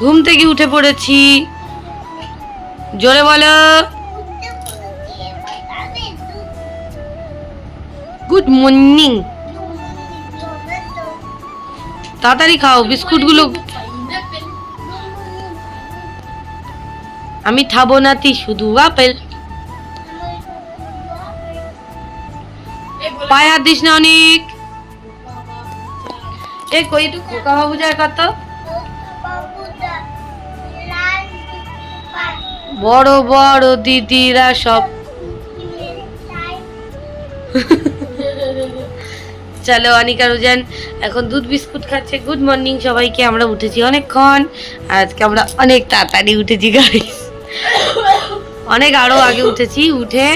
ঘুম থেকে উঠে পড়েছি। জোরে বলো। গুড মর্নিং তাড়াতাড়ি খাও, বিস্কুটগুলো। আমি খাব নাতি শুধু আপেল। পায়ে হাত দিস না অনেক। এ কই, একটু খোকা বাবু যায় বড় বড় দিদিরা সব। চলো, অনিকা, রুজান, এখন দুধ বিস্কুট খাচ্ছে। গুড মর্নিং সবাইকে, আমরা উঠেছি অনেকক্ষণ। আজকে আমরা অনেক তাড়াতাড়ি উঠেছি গাড়ি অনেক আরও আগে উঠেছি, উঠে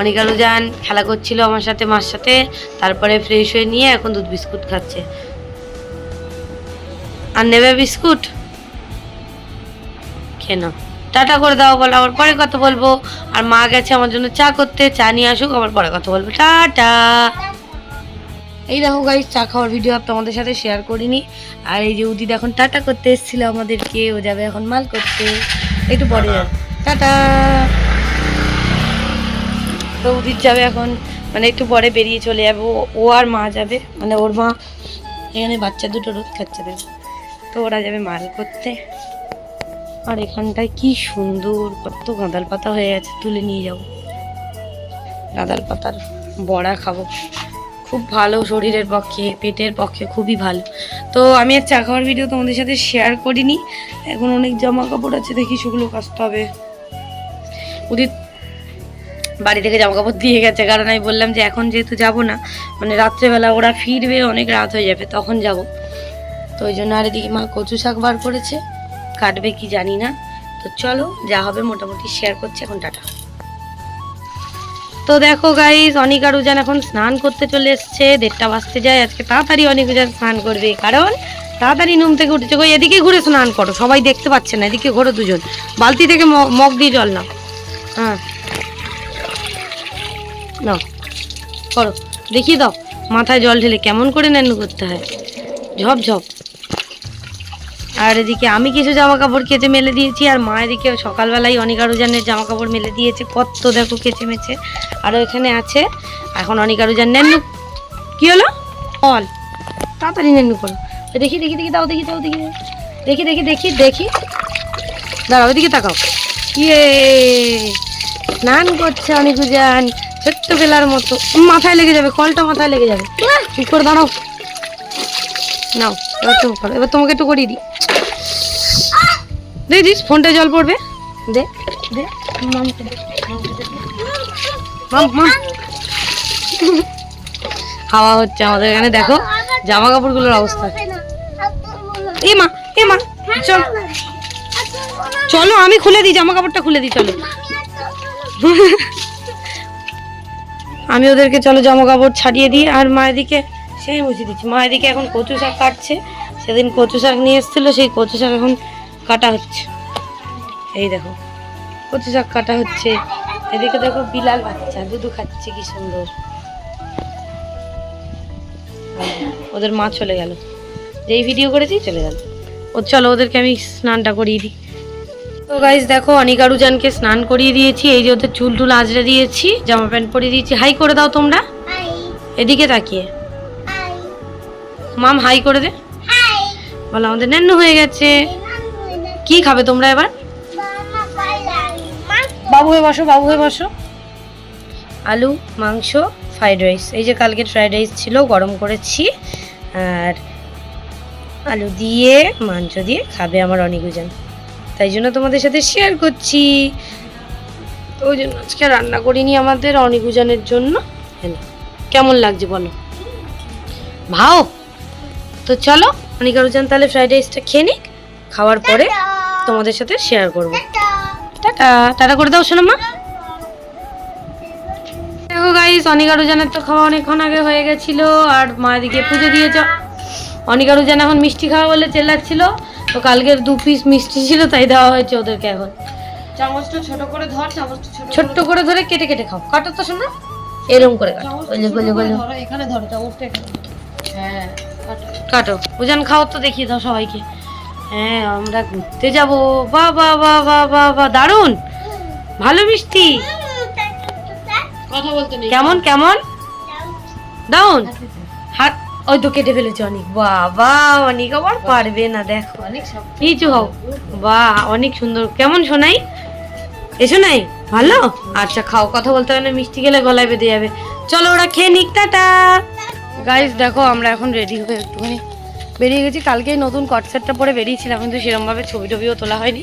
অনিকা, রুজান খেলা করছিল আমার সাথে, মার সাথে। তারপরে ফ্রেশ হয়ে নিয়ে এখন দুধ বিস্কুট খাচ্ছে। আর নেবে বিস্কুট? খেয়ে টাটা করে দাও বলো আবার পরে কথা বলব। আর মা গেছে আমার জন্য চা করতে চা নিয়ে আসুক আবার পরে কথা বলব। টাটা। এই দেখো গাইস চা খাওয়ার ভিডিও তোমাদের সাথে শেয়ার করিনি। আর এই যে উদিত এখন টাটা করতে এসেছিল আমাদেরকে ও যাবে এখন মাল করতে। একটু পরে যাবে টাটা। তো উদিত যাবে এখন মানে একটু পরে বেরিয়ে চলে যাবে। ও- আর মা যাবে মানে ওর মা এখানে বাচ্চা দুটো রোদ খাচ্ছে তো ওরা যাবে মাল করতে। আর এখানটায় কি সুন্দর, কত গাঁদাল পাতা হয়ে আছে তুলে নিয়ে যাব। গাঁদাল পাতার বড়া খাব। খুব ভালো, শরীরের পক্ষে, পেটের পক্ষে খুবই ভালো। তো আমি আর চা খাওয়ার ভিডিও তোমাদের সাথে শেয়ার করিনি। এখন অনেক জামা কাপড় আছে, দেখি সেগুলো কাচতে হবে। উদিত বাড়ি থেকে জামা কাপড় দিয়ে গেছে, কারণ আমি বললাম যে এখন যেহেতু যাব না মানে রাত্রেবেলা ওরা ফিরবে, অনেক রাত হয়ে যাবে, তখন যাব। তো ওই জন্য আর এদিকে মা কচু শাক বার করেছে। কাটবে কি জানি না। তো চলো, যা হবে মোটামুটি শেয়ার করছি, এখন টাটা। তো দেখো গাইজ অনিকা রুজান এখন স্নান করতে চলে এসছে। দেড়টা বাজতে যায়, আজকে তাড়াতাড়ি অনিক রুজান স্নান করবে। কারণ তাড়াতাড়ি নুম থেকে উঠেছে কই এদিকে ঘুরে স্নান করো, সবাই দেখতে পাচ্ছে না, এদিকে ঘোরো দুজন। বালতি থেকে মগ দিয়ে জল নাও। হ্যাঁ। নাও। করো। দেখিয়ে দাও, মাথায় জল ঢেলে কেমন করে নেনু করতে হয়। ঝপ ঝপ। আর এদিকে আমি কিছু জামা কাপড় কেচে মেলে দিয়েছি আর মা এদিকে সকালবেলায় অনিকা রুজানের জামা কাপড় মেলে দিয়েছে কত দেখো কেচে মেচে। আর এখানে আছে এখন অনিকা রুজান নেনু কি হলো? বল তাড়াতাড়ি নেনু করো দেখি দেখি দেখি দাও দেখি দাও দেখি। দেখি দেখি দেখি দেখি। দাঁড়াও ওইদিকে তাকাও। ইয়ে স্নান করছে অনিক রুজান ছোট্ট বেলার মতো। মাথায় লেগে যাবে কলটা মাথায় লেগে যাবে। চুপ করে দাঁড়াও। নাও এবার এবার তোমাকে একটু করিয়ে দিই। দে দিস ফোনটা জল পড়বে। দে দে হাওয়া হচ্ছে আমাদের এখানে দেখো জামা কাপড়গুলোর অবস্থা। এ মা এ মা চল। চলো আমি খুলে দিই জামা কাপড়টা খুলে দিই চলো। আমি ওদেরকে চলো জামা কাপড় ছাড়িয়ে দিই আর মায়ের দিকে সেই বুঝিয়ে দিচ্ছি। মায়ের দিকে এখন কচু শাক কাটছে। সেদিন কচু শাক নিয়ে এসেছিল সেই কচু শাক এখন কাটা হচ্ছে। এই দেখো কচু শাক কাটা হচ্ছে। এদিকে দেখো বিলাল বাচ্চা দুধু খাচ্ছে কি সুন্দর। ওদের মা চলে গেল। যেই ভিডিও করেছি চলে গেল। ও চলো ওদেরকে আমি স্নানটা করিয়ে দিই। তো গাইজ দেখো অনিকারুজানকে স্নান করিয়ে দিয়েছি। এই যে ওদের চুল টুল আঁচড়ে দিয়েছি জামা প্যান্ট পরিয়ে দিয়েছি। হাই করে দাও তোমরা। এদিকে তাকিয়ে। মাম হাই করে দে। বলো আমাদের নেন্নু হয়ে গেছে। কি খাবে তোমরা এবার? বাবু হয়ে বসো, বাবু হয়ে বসো। আলু, মাংস ফ্রাইড রাইস এই যে কালকে ফ্রাইড রাইস ছিল, গরম করেছি। আর আলু দিয়ে, মাংস দিয়ে খাবে আমার অনিকুজন তাই জন্য তোমাদের সাথে শেয়ার করছি। ওই জন্য আজকে রান্না করিনি আমাদের অনিকুজনের জন্য। কেমন লাগছে বলো? ভাও! তো চলো অনিকা রুজান তাহলে ফ্রাইড রাইসটা খেয়ে নিক। খাওয়ার পরে তোমাদের সাথে শেয়ার করব। টাটা। টাটা। করে দাও শোনো মা দেখো গাইস অনিকা রুজানের তো খাওয়া অনেকক্ষণ আগে হয়ে গেছিল আর মা এদিকে পুজো দিয়েছ। অনিকা রুজান এখন মিষ্টি খাওয়া বলে চেল্লাচ্ছিল। তো কালকের দু পিস মিষ্টি ছিল তাই দেওয়া হয়েছে ওদেরকে এখন। চামচটা ছোট করে ধর চামচটা ছোট করে ধরে কেটে কেটে খাও। কাটো তো শোনো এরকম করে কাটো। গলে গলে গলে ধরো এখানে ধরো চামচটা হ্যাঁ কাটো। কাটো। উজান খাও তো দেখিয়ে দাও সবাইকে। হ্যাঁ আমরা ঘুরতে যাব। বা বা বা বা বা বাহ দারুণ। ভালো মিষ্টি। কথা বলতে নেই। কেমন কেমন? দাউন হাত ওই তো কেটে ফেলেছে অনেক। বাবা অনেক আবার পারবে না দেখো। অনেক সব নিচু হও। বাহ অনেক সুন্দর। কেমন শোনাই এসো নাই ভালো? আচ্ছা খাও। কথা বলতে হবে না মিষ্টি গেলে গলায় বেঁধে যাবে। চলো ওরা খেয়ে নিক টাটা। গাইস দেখো আমরা এখন রেডি হয়ে একটুখানি বেরিয়ে গেছি। কালকেই নতুন কটসেটটা পরে বেরিয়েছিলাম, কিন্তু সেরকমভাবে ছবি টবিও তোলা হয়নি।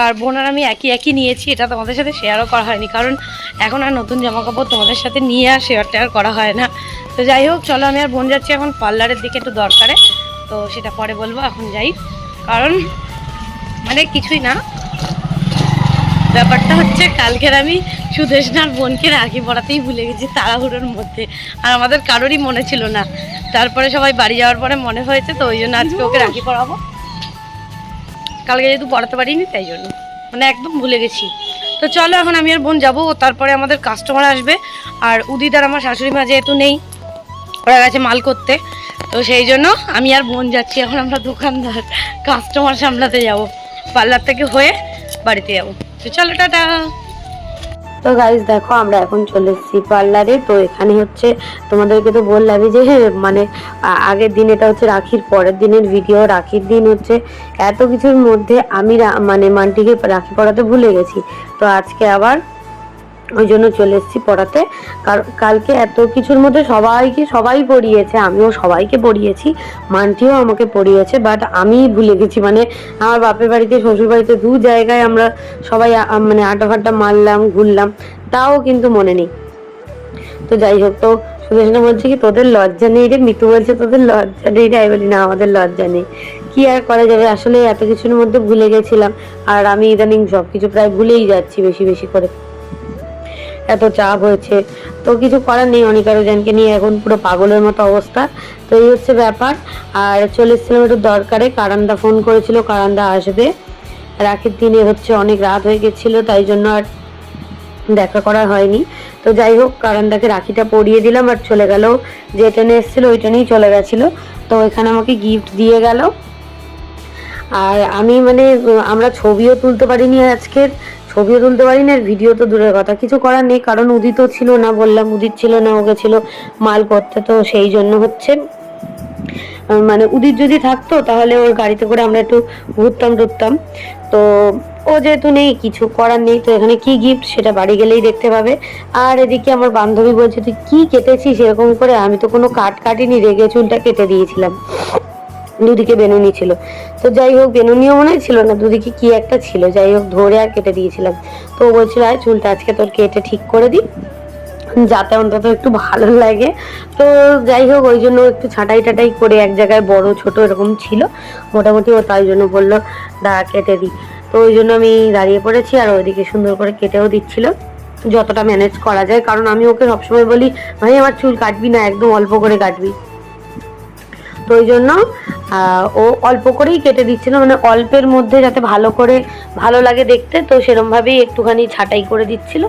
আর বোনার আমি একই একই নিয়েছি, এটা তোমাদের সাথে শেয়ারও করা হয়নি। কারণ এখন আর নতুন জামা কাপড় তোমাদের সাথে নিয়ে আর শেয়ার টেয়ার করা হয় না। তো যাই হোক, চলো আমি আর বোন যাচ্ছি এখন পার্লারের দিকে একটু দরকারে। তো সেটা পরে বলব, এখন যাই। কারণ মানে কিছুই না। ব্যাপারটা হচ্ছে, কালকের আমি সুদেশনার বোনকে রাখি পড়াতেই ভুলে গেছি তাড়াহুড়োর মধ্যে। আর আমাদের কারোরই মনে ছিল না। তারপরে সবাই বাড়ি যাওয়ার পরে মনে হয়েছে, তো ওই জন্য আজকে ওকে রাখি পড়াবো। কালকে যেহেতু পড়াতে পারিনি, তাই জন্য। মানে একদম ভুলে গেছি। তো চলো, এখন আমি আর বোন যাব তারপরে আমাদের কাস্টমার আসবে। আর উদিত আর আমার শাশুড়ি মা যেহেতু নেই, ওরা গেছে মাল করতে। তো সেই জন্য আমি আর বোন যাচ্ছি, এখন আমরা দোকানদার কাস্টমার সামলাতে যাব। পার্লার থেকে হয়ে বাড়িতে যাব। তো চলো, টাটা। তো গাইজ দেখো, আমরা এখন চলে এসেছি পার্লারে তো এখানে হচ্ছে, তোমাদেরকে তো বললামই যে মানে আগের দিন এটা হচ্ছে রাখির, পরের দিনের ভিডিও রাখির দিন হচ্ছে। এত কিছুর মধ্যে আমি মানে মানটিকে রাখি পড়াতে ভুলে গেছি। তো আজকে আবার ওই জন্য চলে এসেছি পড়াতে। কালকে এত কিছুর মধ্যে সবাইকে, সবাই পড়িয়েছে, আমিও সবাইকে পড়িয়েছি, মানটিও আমাকে পড়িয়েছে বাট আমি ভুলে গেছি মানে আমার বাপের বাড়িতে, শ্বশুর বাড়িতে দু জায়গায় আমরা সবাই মানে আটা ফাটা মারলাম, ঘুরলাম, তাও কিন্তু মনে নেই। তো যাই হোক, তো সুদেশনা বলছে কি, তোদের লজ্জা নেই রে মিতু বলছে, তোদের লজ্জা নেই রে। আমি বলি, না, আমাদের লজ্জা নেই। কি আর করা যাবে? আসলে এত কিছুর মধ্যে ভুলে গেছিলাম, আর আমি ইদানিং সব কিছু প্রায় ভুলেই যাচ্ছি বেশি বেশি করে। এত চাপ হয়েছে। তো কিছু করার নেই অনিকারো জানকে নিয়ে, এখন পুরো পাগলের মতো অবস্থা। তো এই হচ্ছে ব্যাপার। আর চলে এসেছিলাম একটু দরকারে, কারান্দা ফোন করেছিল, কারান্দা আসবে। রাখির দিনে হচ্ছে অনেক রাত হয়ে গেছিল, তাই জন্য আর দেখা করা হয়নি। তো যাই হোক, কারান্দাকে রাখিটা পরিয়ে দিলাম আর চলে গেল। যে ট্রেনে এসেছিল, ওই ট্রেনেই চলে গেছিল। তো ওইখানে আমাকে গিফট দিয়ে গেল। আর আমি মানে আমরা ছবিও তুলতে পারিনি আজকের। ছবিও তুলতে পারিনি আর ভিডিও তো দূরের কথা। কিছু করার নেই, কারণ উদিতও ছিল না, বললাম উদিত ছিল না, ওকে ছিল মাল করতে, তো সেই জন্য হচ্ছে। মানে উদিত যদি থাকতো, তাহলে ওর গাড়িতে করে আমরা একটু ঘুরতাম, টুরতাম। তো ও যেহেতু নেই, কিছু করার নেই, তো এখানে কি গিফট সেটা বাড়ি গেলেই দেখতে পাবে। আর এদিকে আমার বান্ধবী বলছে, তুই কি কেটেছিস এরকম করে? আমি তো কোনো কাট কাটিনি, রেগে চুলটা কেটে দিয়েছিলাম। দুদিকে বেনুনি ছিল। তো যাই হোক, বেনুনিও মনে ছিল না, দুদিকে কি একটা ছিল। যাই হোক, ধরে আর কেটে দিয়েছিলাম। তো ও বলছিল, আয় চুলটা আজকে তোর কেটে ঠিক করে দিই, যাতে অন্তত একটু ভালো লাগে। তো যাই হোক, ওই জন্য একটু ছাঁটাই টাটাই করে এক জায়গায় বড়, ছোট এরকম ছিল। মোটামুটি ও তাই জন্য বলল দাঁড়া কেটে দিই। তো ওই জন্য আমি দাঁড়িয়ে পড়েছি আর ওইদিকে সুন্দর করে কেটেও দিচ্ছিল। যতটা ম্যানেজ করা যায়, কারণ আমি ওকে সবসময় বলি, ভাই, আমার চুল কাটবি না, একদম অল্প করে কাটবি। তো ওই জন্য ও অল্প করেই কেটে দিচ্ছিল মানে অল্পের মধ্যে যাতে ভালো করে ভালো লাগে দেখতে, তো সেরমভাবেই একটুখানি ছাঁটাই করে দিচ্ছিল।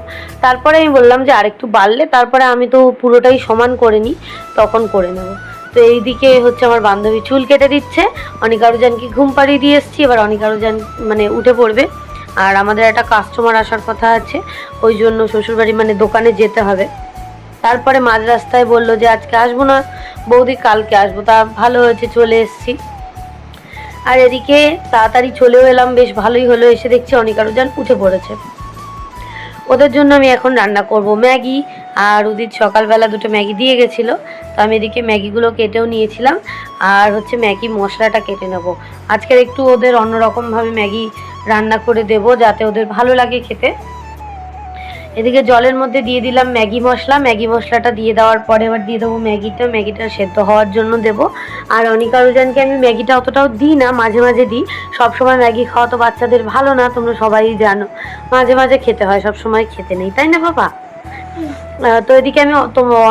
তারপরে আমি বললাম যে আরেকটু বাড়লে, তারপরে আমি তো পুরোটাই সমান করে নিই, তখন করে নেব। তো এইদিকে হচ্ছে আমার বান্ধবী চুল কেটে দিচ্ছে অনিকারুজানকে ঘুম পাড়িয়ে দিয়ে এসছি, এবার অনিকারুজান মানে উঠে পড়বে। আর আমাদের একটা কাস্টমার আসার কথা আছে, ওই জন্য শ্বশুরবাড়ি মানে দোকানে যেতে হবে। তারপরে মাঝ রাস্তায় বলল যে আজকে আসব না, বৌদি কালকে আসব, তা ভালো হয়েছে, চলে এসেছি। আর এদিকে তাড়াতাড়ি চলেও এলাম, বেশ ভালোই হলো, এসে দেখছি অনিকারুজান উঠে পড়েছে। ওদের জন্য আমি এখন রান্না করব, ম্যাগি আর উদিত সকালবেলা দুটো ম্যাগি দিয়ে গেছিল, তো আমি এদিকে ম্যাগিগুলো কেটেও নিয়েছিলাম, আর হচ্ছে ম্যাগি মশলাটা কেটে নেব। আজকের একটু ওদের অন্যরকমভাবে ম্যাগি রান্না করে দেব, যাতে ওদের ভালো লাগে খেতে। এদিকে জলের মধ্যে দিয়ে দিলাম ম্যাগি মশলা। ম্যাগি মশলাটা দিয়ে দেওয়ার পরে এবার দিয়ে দেবো ম্যাগিটা। ম্যাগিটা সেদ্ধ হওয়ার জন্য দেব। আর অনিকা রুজানকে আমি ম্যাগিটা অতটাও দিই না, মাঝে মাঝে দিই। সবসময় ম্যাগি খাওয়া তো বাচ্চাদের ভালো না, তোমরা সবাই জানো। মাঝে মাঝে খেতে হয় সব সময় খেতে নেই। তাই না, বাবা? তো এদিকে আমি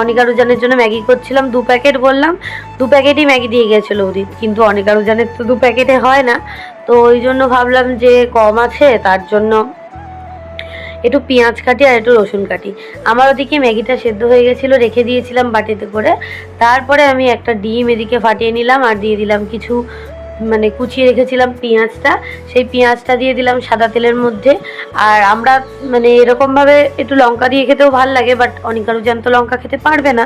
অনিকা রুজানের জন্য ম্যাগি করছিলাম। দু প্যাকেট বললাম। দু প্যাকেটই ম্যাগি দিয়ে গেছিল উদিত কিন্তু অনিকা রুজানের তো দু প্যাকেটে হয় না। তো ওই জন্য ভাবলাম যে কম আছে, তার জন্য একটু পেঁয়াজ কাটি আর একটু রসুন কাটি। আমার ওদিকে ম্যাগিটা সেদ্ধ হয়ে গেছিল, রেখে দিয়েছিলাম বাটিতে করে। তারপরে আমি একটা ডিম এদিকে ফাটিয়ে নিলাম আর দিয়ে দিলাম কিছু মানে কুচিয়ে রেখেছিলাম পেঁয়াজটা। সেই পেঁয়াজটা দিয়ে দিলাম সাদা তেলের মধ্যে। আর আমরা মানে এরকমভাবে একটু লঙ্কা দিয়ে খেতেও ভালো লাগে বাট অনেক আরও জ্যান্ত লঙ্কা খেতে পারবে না।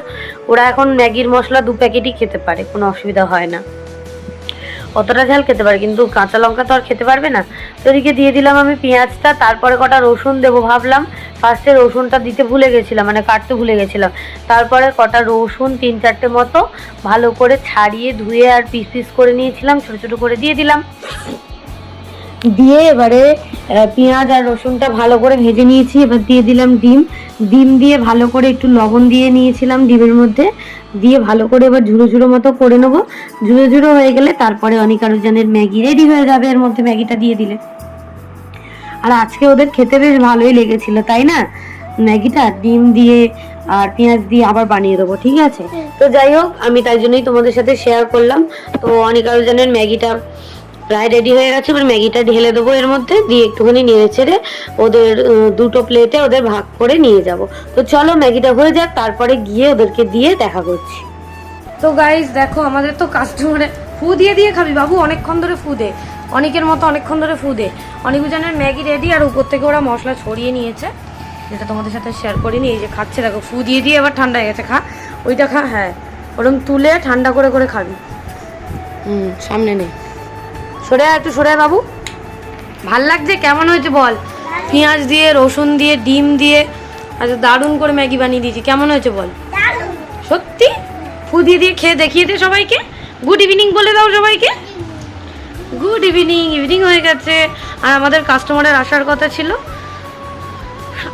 ওরা এখন ম্যাগির মশলা দু প্যাকেটই খেতে পারে, কোনো অসুবিধা হয় না। অতটা ঝাল খেতে পারে, কিন্তু কাঁচা লঙ্কা তো আর খেতে পারবে না। তো এদিকে দিয়ে দিলাম আমি পেঁয়াজটা, তারপরে কটা রসুন দেবো ভাবলাম। ফার্স্টে রসুনটা দিতে ভুলে গেছিলাম মানে কাটতে ভুলে গেছিলাম। তারপরে কটা রসুন, তিন চারটে মতো, ভালো করে ছাড়িয়ে ধুয়ে আর পিস পিস করে নিয়েছিলাম, ছোটো ছোটো করে দিয়ে দিলাম। দিয়ে এবারে পেঁয়াজ আর রসুনটা ভালো করে ভেজে নিয়েছি, এবার দিয়ে দিলাম ডিম। ডিম দিয়ে ভালো করে একটু লবণ দিয়ে নিয়েছিলাম ডিমের মধ্যে। দিয়ে ভালো করে এবার ঝুড়ো ঝুড়ো মতো করে নেব। ঝুড়ো ঝুড়ো হয়ে গেলে তারপরে অনেক আরোজনের ম্যাগি রেডি হয়ে যাবে, এর মধ্যে ম্যাগিটা দিয়ে দিলে। আর আজকে ওদের খেতে বেশ ভালোই লেগেছিল, তাই না? ম্যাগিটা ডিম দিয়ে আর পেঁয়াজ দিয়ে আবার বানিয়ে দেবো, ঠিক আছে? তো যাই হোক, আমি তাই জন্যই তোমাদের সাথে শেয়ার করলাম। তো অনেক আরোজনের ম্যাগিটা প্রায় রেডি হয়ে গেছে এবার ম্যাগিটা ঢেলে দেবো এর মধ্যে দিয়ে একটুখানি নেড়ে ছেড়ে ওদের দুটো প্লেটে ওদের ভাগ করে নিয়ে যাব। তো চলো ম্যাগিটা হয়ে যাক তারপরে গিয়ে ওদেরকে দিয়ে দেখা করছি। তো গাইস দেখো আমাদের তো কাস্টমারে ফু দিয়ে দিয়ে খাবি বাবু অনেকক্ষণ ধরে ফু দে। অনেকের মতো অনেকক্ষণ ধরে ফু দে। অনেকজনের ম্যাগি রেডি আর উপর থেকে ওরা মশলা ছড়িয়ে নিয়েছে। যেটা তোমাদের সাথে শেয়ার করিনি এই যে খাচ্ছে দেখো ফু দিয়ে দিয়ে এবার ঠান্ডা হয়ে গেছে খা। ওইটা খা হ্যাঁ। ওরকম তুলে ঠান্ডা করে করে খাবি। হুম সামনে নে। সরে একটু, সরে বাবু। ভালো লাগছে? কেমন হয়েছে বল? পেঁয়াজ দিয়ে, রসুন দিয়ে, ডিম দিয়ে আচ্ছা দারুণ করে ম্যাগি বানিয়ে দিয়েছি। কেমন হয়েছে বল? সত্যি? ফু দিয়ে খেয়ে দেখিয়ে দে সবাইকে। গুড ইভিনিং বলে দাও সবাইকে। গুড ইভিনিং ইভিনিং হয়ে গেছে। আর আমাদের কাস্টমারের আসার কথা ছিল।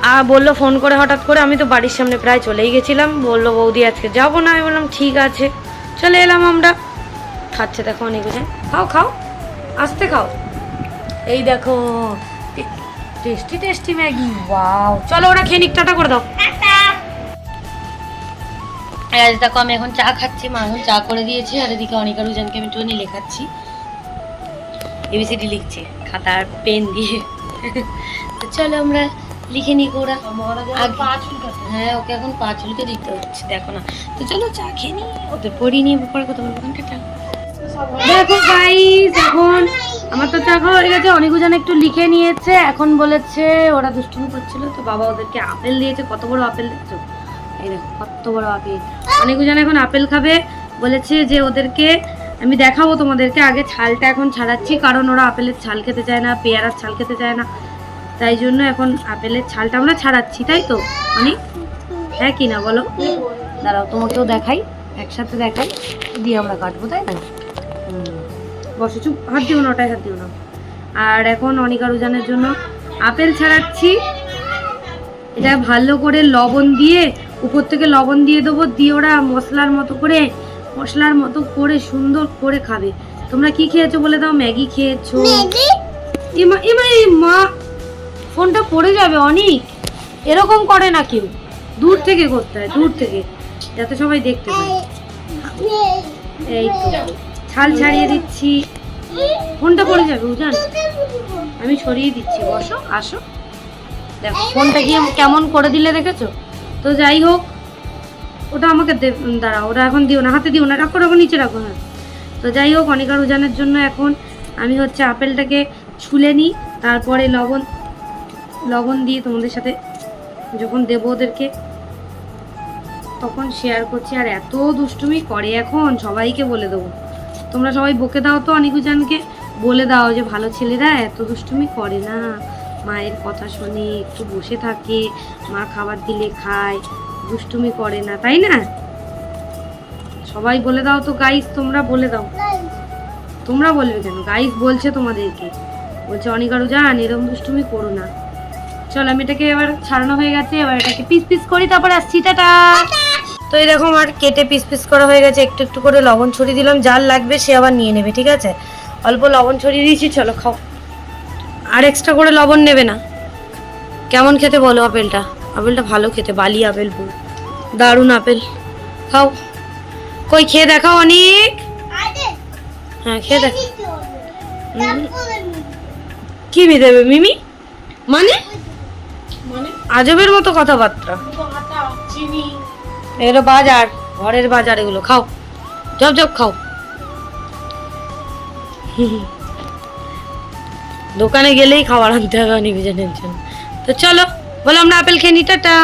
আর বলল ফোন করে হঠাৎ করে। আমি তো বাড়ির সামনে প্রায় চলেই গেছিলাম। বলল, বৌদি, আজকে যাব না। আমি বললাম, ঠিক আছে। চলে এলাম আমরা। খাচ্ছে দেখো অনেক। খাও খাও। আসতে খাও। এই দেখো টেস্টি টেস্টি ম্যাগি ওয়াও। চলো ওরা খেয়ে নিক টাটা করে দাও। আজ দেখো আমি এখন চা খাচ্ছি মা এখন চা করে দিয়েছি আর এদিকে অনিকা রুজানকে আমি একটুখানি লেখাচ্ছি। এবিসিডি লিখছে খাতা আর পেন দিয়ে। তো চলো আমরা লিখে নিই ওরা। আগে- হ্যাঁ ওকে এখন পা চুলকে দিতে হচ্ছে দেখো না। তো চলো চা খেয়ে নিই ওদের পড়িয়ে নিয়ে পরে কথা বলব টাটা দেখো গাইস এখন আমার তো চা খাওয়া হয়ে গেছে। অনেকজন একটু লিখে নিয়েছে। এখন বলেছে, ওরা দুষ্টুমি করছিল, তো বাবা ওদেরকে আপেল দিয়েছে। কত বড় আপেল দেখছ? এই দেখো, কত বড় আপেল। অনেকজন এখন আপেল খাবে। বলেছে যে ওদেরকে, আমি দেখাবো তোমাদেরকে। আগে ছালটা এখন ছাড়াচ্ছি, কারণ ওরা আপেলের ছাল খেতে চায় না, পেয়ারার ছাল খেতে চায় না। তাই জন্য এখন আপেলের ছালটা আমরা ছাড়াচ্ছি, তাই তো, অনেক? হ্যাঁ কি না, বলো? দাঁড়াও, তোমাকেও দেখাই, একসাথে দেখাই, দিয়ে আমরা কাটবো, তাই না। বসো চুপ হাত দিও না ওটাই হাত দিও না আর এখন অনিকা রুজানের জন্য আপেল ছাড়াচ্ছি এটা ভালো করে লবণ দিয়ে উপর থেকে লবণ দিয়ে দেবো দিয়ে ওরা মশলার মতো করে মশলার মতো করে সুন্দর করে খাবে তোমরা কি খেয়েছো বলে দাও ম্যাগি খেয়েছো এমা এমা এই মা ফোনটা পড়ে যাবে অনেক এরকম করে না কেউ দূর থেকে করতে হয় দূর থেকে যাতে সবাই দেখতে পায় এই তো ছাল ছাড়িয়ে দিচ্ছি। ফোনটা পড়ে যাবে বুঝান আমি সরিয়ে দিচ্ছি। বসো, আসো। দেখো, ফোনটা গিয়ে কেমন করে দিলে দেখেছ? তো যাই হোক, ওটা আমাকে দে দাঁড়া ওটা এখন দিও না, হাতে দিও না, রাখো রাখো, নিচে রাখো হ্যাঁ। তো যাই হোক অনিকা উজানের জন্য এখন আমি হচ্ছে আপেলটাকে ছুলে নিই, তারপরে লবণ লবণ দিয়ে তোমাদের সাথে যখন দেবো ওদেরকে, তখন শেয়ার করছি। আর এত দুষ্টুমি করে এখন, সবাইকে বলে দেবো। তোমরা সবাই বকে দাও তো, অনিকুজানকে। বলে দাও যে ভালো ছেলেরা এত দুষ্টুমি করে না। মায়ের কথা শোনে একটু বসে থাকে, মা খাবার দিলে খায়, দুষ্টুমি করে না, তাই না? সবাই বলে দাও তো গাইস তোমরা বলে দাও। তোমরা বলবে কেন? গাইস বলছে তোমাদেরকে। বলছে অনিকারু জান এরকম দুষ্টুমি করো না। চল, আমি এটাকে এবার ছাড়ানো হয়ে গেছে, এবার এটাকে পিস পিস করি, তারপর আসছি, টাটা! তো এই দেখো আমার কেটে পিস পিস করা হয়ে গেছে একটু একটু করে লবণ ছড়িয়ে দিলাম যার লাগবে সে আবার নিয়ে নেবে ঠিক আছে? অল্প লবণ ছড়িয়ে দিয়েছি চলো খাও। আর এক্সট্রা করে লবণ নেবে না। কেমন খেতে বলো আপেলটা? আপেলটা ভালো খেতে বালি আপেল পুরো দারুণ আপেল। খাও। কই খেয়ে দেখাও অনেক। হ্যাঁ খেয়ে দেখ। কি মি দেবে মিমি? মানে? আজবের মতো কথাবার্তা। এগুলো বাজার, ঘরের বাজার এগুলো, খাও। জব জব খাও। দোকানে গেলেই খাবার আনতে হবে অনির্বাণের জন্য। তো চলো বলো আমরা আপেল খেয়ে নিই টাটা।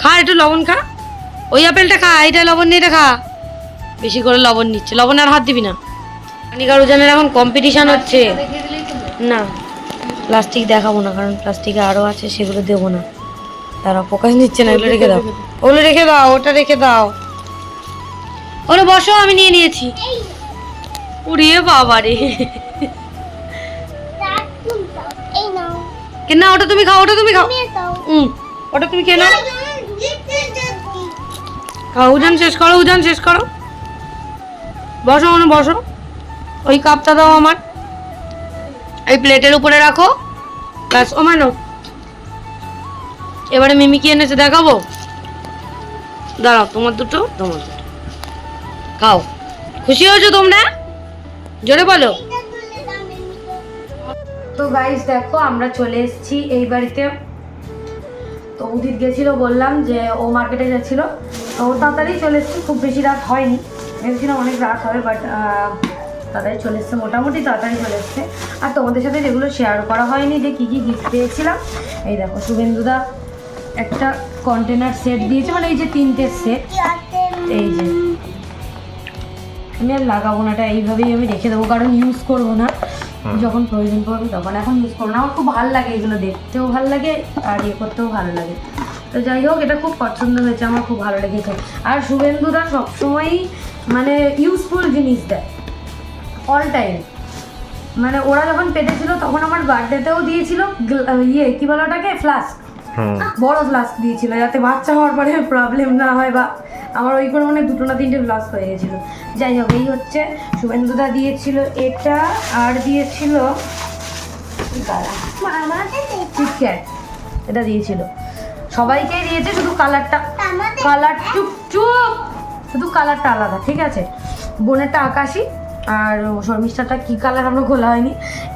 খা, একটু লবণ খা। ওই আপেলটা খা এটা লবণ নিয়ে এটা খা। বেশি করে লবণ নিচ্ছে, লবণ আর হাত দিবি না। অনিকার উজানের এখন কম্পিটিশন হচ্ছে। না প্লাস্টিক দেখাবো না, কারণ প্লাস্টিকে আরও আছে, সেগুলো দেবো না। তারা ফোকাস নিচ্ছে না, এগুলো রেখে দাও। ওগুলো রেখে দাও, ওটা রেখে দাও। ওরা, বসো, আমি নিয়ে নিয়েছি। উড়িয়ে বাবা রে। না, ওটা তুমি খাও, ওটা তুমি খাও। হুম ওটা তুমি খেয়ে খাও, উজান শেষ করো, উজান শেষ করো। বসো মানে বসো। ওই কাপটা দাও আমার। এই প্লেটের উপরে রাখো। ব্যাস, ও মানো। এবারে মিমি কি এনেছে দেখাবো? দাঁড়াও তোমার দুটো? তোমার দুটো। খাও। খুশি হয়েছো তোমরা? জোরে বলো। তো গাইস দেখো আমরা চলে এসেছি এই বাড়িতে। তো উদিত গেছিল বললাম যে ও মার্কেটে যাচ্ছিল। তো ও তাড়াতাড়ি চলে এসেছে খুব বেশি রাত হয়নি। ভেবেছিলাম অনেক রাত হবে বাট তাড়াতাড়ি চলে এসছে মোটামুটি তাড়াতাড়ি চলে এসছে। আর তোমাদের সাথে যেগুলো শেয়ার করা হয়নি যে কী কী গিফট পেয়েছিলাম এই দেখো শুভেন্দুদা একটা কন্টেনার সেট দিয়েছে মানে এই যে তিনটে সেট এই যে। আমি আর লাগাবো না এটা এইভাবেই আমি রেখে দেবো কারণ ইউজ করব না। যখন প্রয়োজন পড়বে তখন। এখন ইউজ করব না আমার খুব ভালো লাগে এগুলো দেখতেও ভালো লাগে আর ইয়ে করতেও ভালো লাগে। তো যাই হোক এটা খুব পছন্দ হয়েছে আমার খুব ভালো লেগেছে। আর শুভেন্দুদা সবসময়ই মানে ইউজফুল জিনিস দেয় অল টাইম মানে ওরা যখন পেটেছিল তখন আমার বার্থডেতেও দিয়েছিল ইয়ে কী বলো ওটাকে? ফ্লাস্ক বড় ফ্লাস্ক দিয়েছিল যাতে বাচ্চা হওয়ার পরে প্রবলেম না হয় বা আমার ওই করে মানে দুটো না তিনটে ফ্লাস্ক হয়ে গেছিল। যাই হোক এই হচ্ছে শুভেন্দুদা দিয়েছিল এটা আর দিয়েছিল কিটক্যাট এটা দিয়েছিল। সবাইকেই দিয়েছে শুধু কালারটা কালার চুপ চুপ শুধু কালারটা আলাদা ঠিক আছে? বোনেরটা আকাশি আর শর্মিষ্ঠাটা কি কালার আমরা খোলা হয়নি?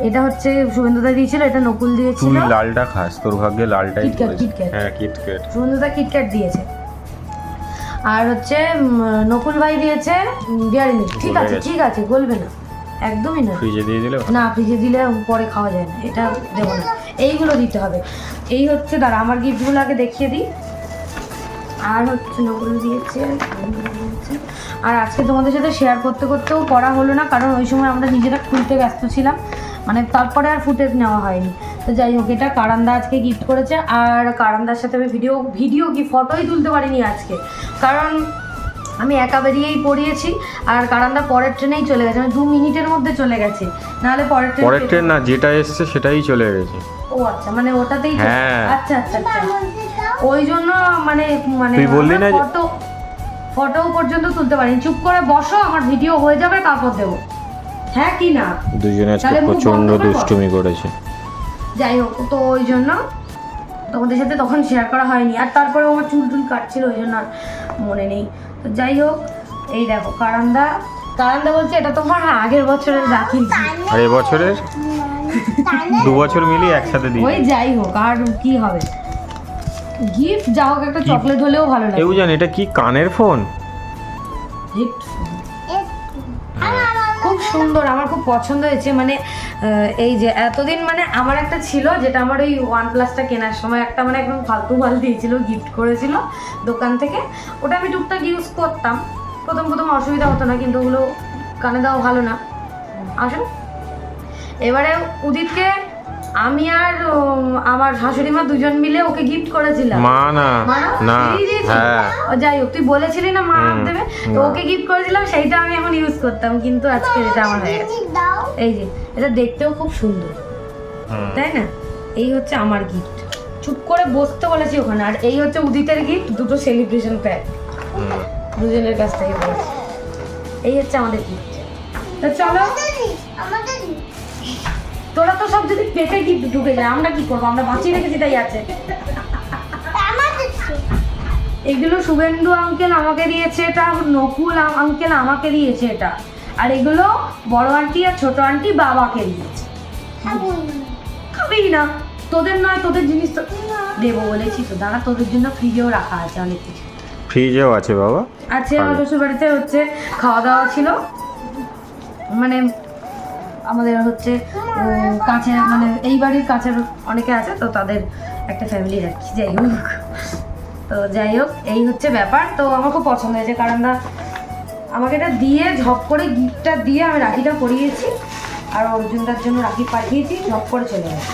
এটা হচ্ছে শুভেন্দুদা দিয়েছিল এটা নকুল দিয়েছিল। তুই লালটা খাস তোর ভাগ্যে লালটাই কিটক্যাট, কিটক্যাট। হ্যাঁ কিটক্যাট সুন্দরদা কিটক্যাট দিয়েছে। আর হচ্ছে নকুল ভাই দিয়েছে ডেয়ারি মিল্ক ঠিক আছে ঠিক আছে বলবে না। একদমই না। ফ্রিজে দিয়ে দিলে না ফ্রিজে দিলে পরে খাওয়া যায় না। এটা দেবো না। এইগুলো দিতে হবে। এই হচ্ছে দাঁড়া আমার গিফটগুলো আগে দেখিয়ে দিই। আর হচ্ছে নকুল দিয়েছে আর আজকে তোমাদের সাথে শেয়ার করতে করতেও করা হলো না কারণ ওই সময় আমরা নিজেরা খুলতে ব্যস্ত ছিলাম। মানে তারপরে আর ফুটেজ নেওয়া হয়নি। তো যাই হোক এটা কারান্দা আজকে গিফট করেছে আর কারান্দার সাথে আমি ভিডিও ভিডিও কি ফটোই তুলতে পারিনি আজকে। কারণ আমি একা বেরিয়েই পড়িয়েছি আর কারান্দা পরের ট্রেনেই চলে গেছে। মানে দু মিনিটের মধ্যে চলে গেছে। নাহলে পরের ট্রেন পরের ট্রেন না যেটা এসছে সেটাই চলে গেছে। ও আচ্ছা মানে ওটাতেই হ্যাঁ। আচ্ছা আচ্ছা আচ্ছা। ওই জন্য মানে মানে তুই বললি না যে- ফটো ফটো পর্যন্ত তুলতে পারিনি। চুপ করে বসো আমার ভিডিও হয়ে যাবে তারপর দেবো। হ্যাঁ কি না? দুজনে আজকে তাহলে মুখ প্রচণ্ড করে বল। দুষ্টুমি করেছে। যাই হোক তো ওই জন্য তোমাদের সাথে তখন শেয়ার করা হয়নি। আর তারপরে আমার চুল টুল কাটছিল ওই জন্য আর মনে নেই। তো যাই হোক এই দেখো কারান্দা কারান্দা বলছে এটা তোমার আগের বছরের রাখি আর এবছরের দু বছর মিলিয়ে একসাথে দিই ওই যাই হোক আর কি হবে? গিফট যা হোক একটা চকলেট হলেও ভালো লাগে। কেউ জান এটা কি কানের ফোন Gift। খুব সুন্দর আমার খুব পছন্দ হয়েছে মানে এই যে এতদিন মানে আমার একটা ছিল যেটা আমার ওই ওয়ান প্লাসটা কেনার সময় একটা মানে একদম ফালতু মাল দিয়েছিল গিফট করেছিল দোকান থেকে। ওটা আমি টুকটাক ইউজ করতাম। প্রথম প্রথম অসুবিধা হতো না কিন্তু ওগুলো কানে দেওয়া ভালো না। আসুন। এবারে উদিতকে আমি আর আমার শাশুড়ি মা দুজন মিলে ওকে গিফট করেছিলাম। মা না না? হ্যাঁ। ও যাই হোক তুই বলেছিলি না মা দেবে তো ওকে গিফট করেছিলাম সেইটা আমি এখন ইউজ করতাম কিন্তু আজকে এটা আমার হয়ে গেছে। এই যে এটা দেখতেও খুব সুন্দর। তাই না? এই হচ্ছে আমার গিফট চুপ করে বসতে বলেছি ওখানে আর এই হচ্ছে উদিতের গিফট দুটো সেলিব্রেশন প্যাক দুজনের কাছ থেকে পেয়েছি এই হচ্ছে আমাদের গিফট তো চলো। আমাদের তোরা তো সব যদি পেটে গিফট ঢুকে যায় আমরা কি করব? আমরা বাঁচিয়ে রেখেছি তাই আছে। এগুলো শুভেন্দু আঙ্কেল আমাকে দিয়েছে এটা নকুল আঙ্কেল আমাকে দিয়েছে এটা। আর এগুলো বড় আন্টি আর ছোট আন্টি বাবাকে দিয়েছে। খাবেই না। তোদের নয় তোদের জিনিস তো দেবো বলেছি তো। দাঁড়া তোদের জন্য ফ্রিজেও রাখা আছে অনেক কিছু। ফ্রিজেও আছে বাবা। আছে আমার শ্বশুর বাড়িতে হচ্ছে খাওয়া দাওয়া ছিল। মানে আমাদের হচ্ছে কাছে মানে এই বাড়ির কাছের অনেকে আছে, তো তাদের একটা ফ্যামিলি রাখছি, যাই হোক। তো যাই হোক, এই হচ্ছে ব্যাপার। তো আমার খুব পছন্দ হয়েছে, কারণ না, আমাকে এটা দিয়ে, ঝপ করে গিফটটা দিয়ে আমি রাখিটা পরিয়েছি, আর অর্জুনটার জন্য রাখি পাঠিয়েছি, ঝপ করে চলে গেছে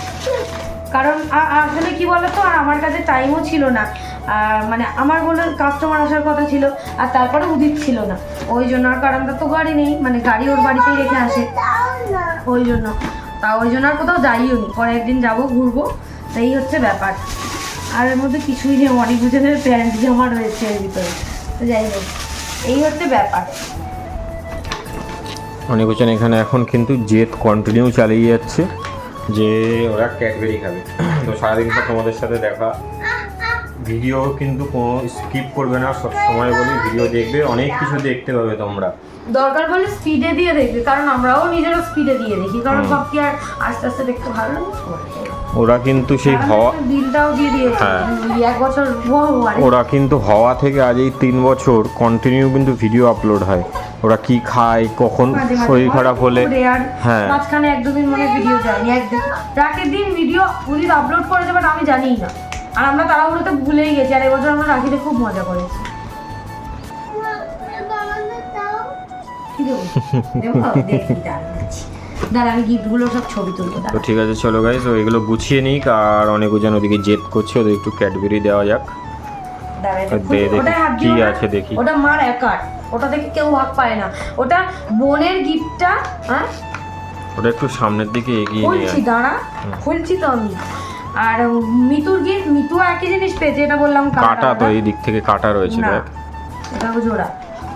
কারণ আসলে কি বলতো, আর আমার কাছে টাইমও ছিল না। মানে আমার বলে কাস্টমার আসার কথা ছিল, আর তারপরে উদিত ছিল না। ওই জন্য আর কারণটা তো গাড়ি নেই মানে গাড়ি ওর বাড়িতেই রেখে আসে। ওই জন্য। তা ওই জন্য আর কোথাও যাইও নি। পরে একদিন যাব, ঘুরবো। তাই হচ্ছে ব্যাপার। আর এর মধ্যে কিছুই নেই, অনেক দুজনের প্যান্ট জামা রয়েছে এর ভিতরে। তো যাই হোক, এই হচ্ছে ব্যাপার। অনেক বলছেন এখানে এখন কিন্তু জেদ কন্টিনিউ চালিয়ে যাচ্ছে যে ওরা ক্যাডবেরি খাবে। তো সারাদিন পর তোমাদের সাথে দেখা ভিডিও কিন্তু কোনো স্কিপ করবে না সব সময় বলি ভিডিও দেখবে অনেক কিছু দেখতে পাবে তোমরা। দরকার হলে স্পিডে দিয়ে দেখবি কারণ আমরাও নিজেরা স্পিডে দিয়ে দেখি কারণ সব কি আর আস্তে আস্তে দেখতে ভালো লাগে ওরা কিন্তু সেই হওয়া বিলটাও দিয়ে দিয়েছে হ্যাঁ। এক বছর ওরা কিন্তু হওয়া থেকে আজ এই তিন বছর কন্টিনিউ কিন্তু ভিডিও আপলোড হয়। ওরা কি খায় কখন শরীর খারাপ হলে হ্যাঁ। মাঝখানে এক দুদিন মনে ভিডিও যায়নি একদিন। রাতের দিন ভিডিও উদিত আপলোড করেছে বাট আমি জানিই না। আর আমরা তাড়াহুড়োতে ভুলেই গেছি আর এবছর আমরা রাখিতে খুব মজা করেছি দাঁড়া আমি গিফটগুলো সব ছবি তুলবো তো ঠিক আছে চলো গাইজ ও এগুলো গুছিয়ে নিক আর অনেক ওজন ওদিকে জেদ করছে ওদের একটু ক্যাডবেরি দেওয়া যাক। কি আছে দেখি। ওটা মার একার। ওটা দেখে কেউ ভাগ পায় না। ওটা বোনের গিফটটা হ্যাঁ? ওটা একটু সামনের দিকে এগিয়ে নিয়ে খুলছি দাঁড়া। খুলছি তো আমি। আর মিতুর গিফট মিতু একই জিনিস পেয়েছে এটা বললাম কাটা তো এই দিক থেকে কাটা রয়েছে না দেখ। এটা জোড়া।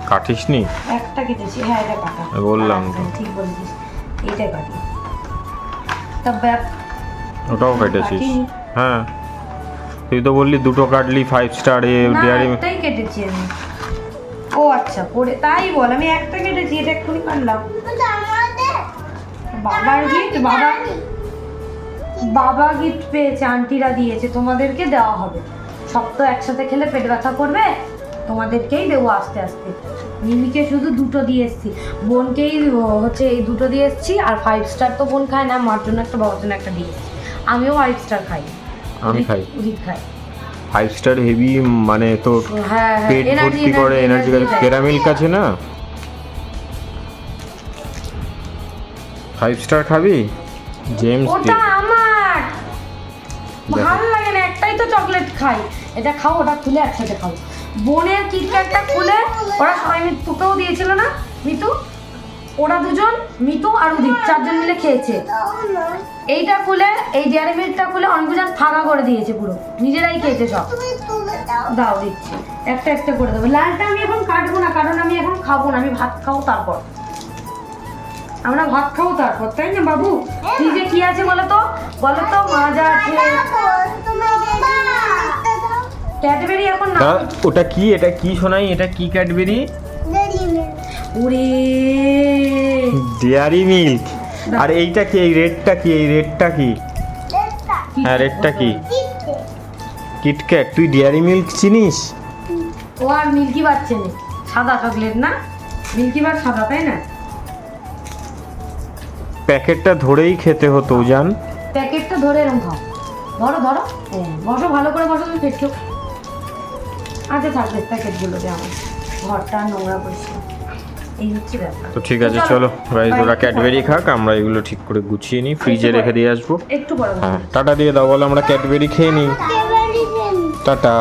কাটিস নি একটা কেটেছি হ্যাঁ এটা কাটা। বললাম তো। ঠিক বলেছিস এইটা কাটি। তা ব্যাপ ওটাও কেটেছিস। হ্যাঁ। তুই তো বললি দুটো কাটলি ফাইভ স্টার এ না ডেয়ারি একটাই কেটেছি আমি। ও আচ্ছা পরে তাই বল আমি একটা কেটেছি এটা এক্ষুনি কাটলাম। বাবার গিফট বাবা বাবা গিফট পেয়েছে আন্টিরা দিয়েছে তোমাদেরকে দেওয়া হবে। সব তো একসাথে খেলে পেট ব্যথা করবে তোমাদেরকেই দেবো আস্তে আস্তে। মিমিকে শুধু দুটো দিয়ে এসেছি। বোনকেই হচ্ছে এই দুটো দিয়ে এসেছি আর ফাইভ স্টার তো বোন খায় না মার জন্য একটা বাবার জন্য একটা দিয়ে এসেছি। আমিও ফাইভ স্টার খাই। আমি খাই। উদিত খাই ফাইভ স্টার হেভি মানে তোর হ্যাঁ হ্যাঁ পেট ভর্তি করে এনার্জি ক্যারামেল কাছে না? ফাইভ স্টার খাবি? জেমস ওটা আমার ভালো লাগে না, একটাই তো চকলেট খাই। এটা খাও, ওটা খুলে একসাথে খাও। বোনের কিটক্যাটটা খুলে, ওরা সবাই তোকেও দিয়েছিল না? মিতু? ওরা দুজন, মিতু আর উদিত, চারজন মিলে খেয়েছে। এইটা খুলে, এই ডেয়ারি মিল্কটা খুলে অনেকজন ফাঁকা করে দিয়েছে পুরো। নিজেরাই খেয়েছে সব। দাও, দিচ্ছি। একটা একটা করে দেবো। লালটা আমি এখন কাটবো না, কারণ আমি এখন খাব না, আমি ভাত খাব তারপর। আমরা ভাত খাব তারপর তাই না বাবু? ফ্রিজে কি আছে বলো তো বলো তো মাজা আছে। ক্যাডবেরি এখন না। ওটা কি? এটা কি শোনাই? এটা কি ক্যাডবেরি? ওরে। Dairy milk. আর এইটা কি? এই রেডটা কি? এই রেডটা কি? হ্যাঁ রেডটা কি? কিটক্যাট। তুই ডেয়ারি মিল্ক চিনিস? ও আর মিল্কি বার চেনে। সাদা চকলেট না? মিল্কি বার সাদা তাই না? প্যাকেটটা ধরেই খেতে হতো জান। প্যাকেটটা ধরে এরকম খাও। ধরো ধরো। বসো ভালো করে বসো তুমি খেও। আচ্ছা থাকবে প্যাকেটগুলো দিয়ে আমার। ঘরটা নোংরা পরিষ্কার। তো ঠিক আছে চলো। গাইজ ওরা ক্যাডবেরি খাক আমরা এগুলো ঠিক করে গুছিয়ে নিই ফ্রিজে রেখে দিয়ে আসব। একটু বড় হ্যাঁ টাটা দিয়ে দাও বলো আমরা ক্যাডবেরি খেয়ে নিই। টাটা।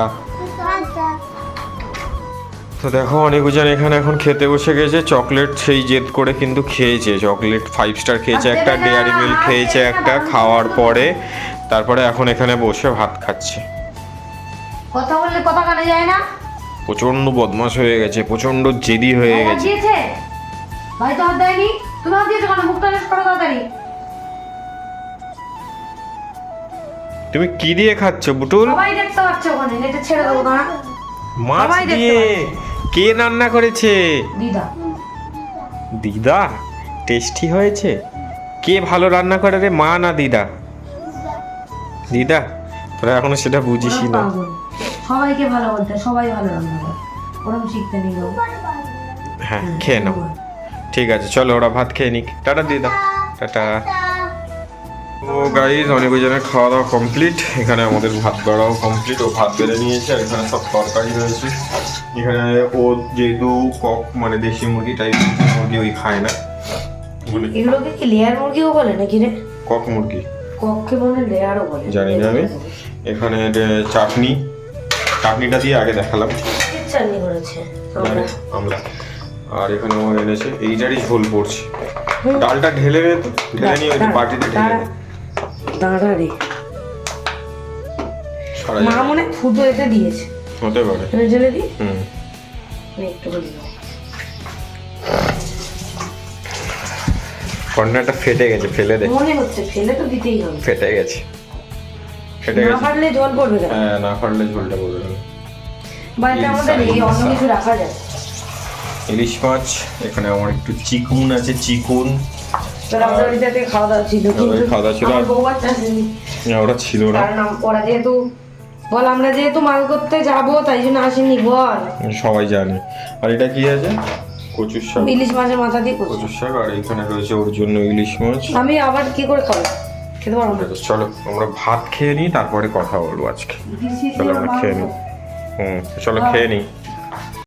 তো দেখো অনেক অনেকজন এখানে এখন খেতে বসে গেছে। চকলেট সেই জেদ করে কিন্তু খেয়েছে। চকলেট ফাইভ স্টার খেয়েছে একটা ডেয়ারি মিল্ক খেয়েছে একটা খাওয়ার পরে তারপরে এখন এখানে বসে ভাত খাচ্ছে। কথা বললে কথা কানে যায় না? প্রচণ্ড বদমাশ হয়ে গেছে প্রচণ্ড জেদি হয়ে গেছে। ভাই তো হাত দেয়নি? তুমি হাত দিয়েছ কেন? মুখটা করো তাড়াতাড়ি। তুমি কি দিয়ে খাচ্ছ বুটুল? সবাই দেখতে পাচ্ছে ওখানে এটা ছেড়ে দেবো না মাছ দিয়ে। কে রান্না করেছে? দিদা। দিদা? টেস্টি হয়েছে? কে ভালো রান্না করে রে? মা না দিদা? দিদা তোরা এখনও সেটা বুঝিসই ওরা না। সবাইকে ভালো বলতে সবাই ভালো রান্না করে। ওরম শিখতে হ্যাঁ খেয়ে নাও। ঠিক আছে চলো ওরা ভাত খেয়ে নিক। টাটা দিয়ে দাও টাটা। গাইজ অনেক জনের খাওয়া দাওয়া কমপ্লিট এখানে আমাদের ভাত বাড়াও কমপ্লিট ও ভাত বেড়ে নিয়েছে আর এখানে সব তরকারি রয়েছে। এখানে ও যেহেতু কক মানে দেশি মুরগি টাইপ মুরগি ওই খায় না। এগুলোকে কি লেয়ার মুরগিও বলে নাকি রে? কক মুরগি। কক্ষে মনে লেয়ারও বলে। জানি না আমি। এখানে চাটনি চাটনিটা দিয়ে আগে দেখালাম। চাটনি করেছে? আমরা? আর এখানে ও এনেছে এইটারই ঝোল পড়ছে ডালটা ঢেলে নে তো ঢেলে নিয়ে বাটিতে ঢেলে নে। দাঁড়া রে। মা মনে ফুটো এতে দিয়েছে। হতে পারে। ঢেলে দিই? হুম। একটু করে কর্নারটা ফেটে গেছে ফেলে দে। মনে হচ্ছে ফেলে তো দিতেই হবে। ফেটে গেছে। ফেটে না গেছে। ফাটলে জল পড়বে কেন? হ্যাঁ না ফাটলে পড়বে না বাড়িতে আমাদের এই অন্য কিছু রাখা যায়। ইলিশ মাছ এখানে আমার একটু চিকুন আছে চিকুন। খাওয়া দাওয়া ছিল কিন্তু খাওয়া দাওয়া ছিল। না কারণ ওরা যেহেতু বল আমরা যেহেতু মাল করতে যাব তাই জন্য আসেনি বল। সবাই জানে। আর এটা কি আছে? কচুর শাক। ইলিশ মাছের মাথা দিয়ে কচুর শাক আর এখানে রয়েছে ওর জন্য ইলিশ মাছ। আমি আবার কি করে খাব? খেতে পারব না। চলো আমরা ভাত খেয়ে নিই তারপরে কথা বলব আজকে। চলো আমরা খেয়ে নিই। হুম চলো খেয়ে নিই।